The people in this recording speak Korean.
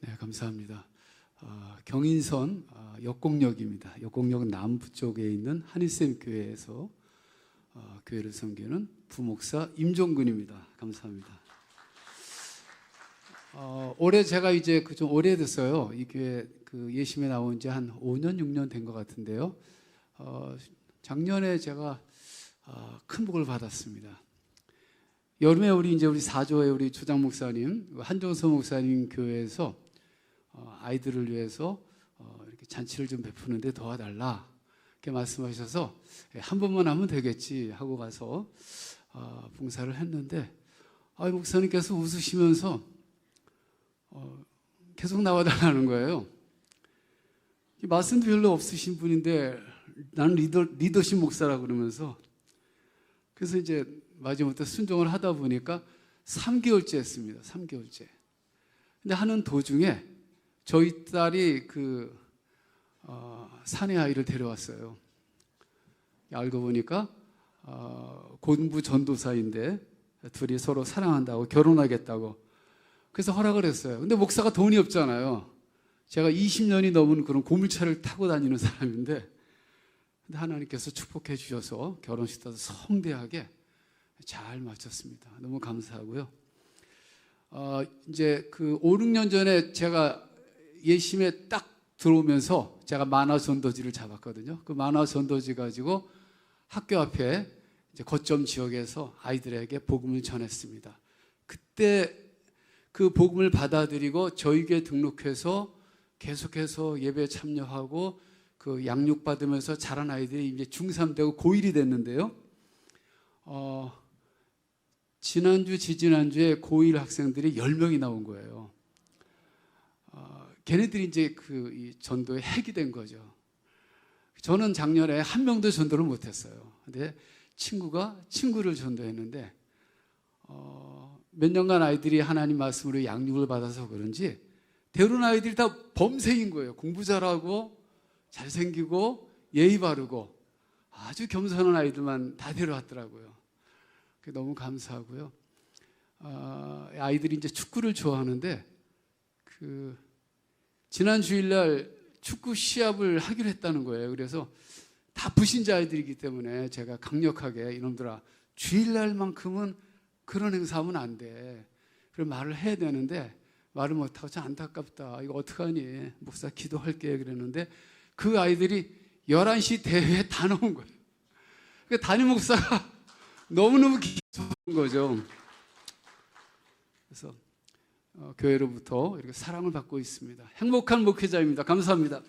네, 감사합니다. 어, 경인선 어, 역곡역입니다. 역곡역 남부 쪽에 있는 한일샘 교회에서 어, 교회를 섬기는 부목사 임종근입니다. 감사합니다. 어, 올해 제가 이제 그 좀 오래됐어요. 이 교회 그 예심에 나온 지 한 5년 6년 된 것 같은데요. 어, 작년에 제가 어, 큰 복을 받았습니다. 여름에 우리 이제 우리 사조의 우리 주장 목사님 한종서 목사님 교회에서 어, 아이들을 위해서 어, 이렇게 잔치를 좀 베푸는데 도와달라 이렇게 말씀하셔서 예, 한 번만 하면 되겠지 하고 가서 어, 봉사를 했는데 아, 목사님께서 웃으시면서 어, 계속 나와달라는 거예요. 이 말씀도 별로 없으신 분인데 나는 리더, 리더십 목사라 그러면서 그래서 이제 마지막부터 순종을 하다 보니까 3개월째 했습니다. 3개월째. 근데 하는 도중에 저희 딸이 그 어, 사내 아이를 데려왔어요. 알고 보니까 어, 공부 전도사인데 둘이 서로 사랑한다고 결혼하겠다고 그래서 허락을 했어요. 근데 목사가 돈이 없잖아요. 제가 20년이 넘은 그런 고물차를 타고 다니는 사람인데 근데 하나님께서 축복해 주셔서 결혼식도 성대하게 잘 마쳤습니다. 너무 감사하고요. 어, 이제 그 5, 6년 전에 제가 예심에 딱 들어오면서 제가 만화 전도지를 잡았거든요. 그 만화 전도지 가지고 학교 앞에 거점 지역에서 아이들에게 복음을 전했습니다. 그때 그 복음을 받아들이고 교회 등록해서 계속해서 예배에 참여하고 그 양육 받으면서 자란 아이들이 이제 중3 되고 고1이 됐는데요. 어, 지난주 지지난주에 고1 학생들이 10명이 나온 거예요. 어, 걔네들이 이제 그이 전도의 핵이 된 거죠. 저는 작년에 한 명도 전도를 못 했어요. 근데 친구가 친구를 전도했는데 어, 몇 년간 아이들이 하나님 말씀으로 양육을 받아서 그런지 대부분 아이들이 다 범생인 거예요. 공부 잘하고 잘생기고 예의 바르고 아주 겸손한 아이들만 다 데려왔더라고요. 너무 감사하고요. 어, 아이들이 이제 축구를 좋아하는데 그 지난 주일날 축구 시합을 하기로 했다는 거예요. 그래서 다 부신자 아이들이기 때문에 제가 강력하게 이놈들아 주일날만큼은 그런 행사하면 안 돼. 그런 말을 해야 되는데 말을 못하고 참 안타깝다. 이거 어떡하니? 목사 기도할게 그랬는데 그 아이들이 11시 대회에 다 나온 거예요. 그 담임 목사가 너무너무 기쁜 거죠. 그래서 어, 교회로부터 이렇게 사랑을 받고 있습니다. 행복한 목회자입니다. 감사합니다.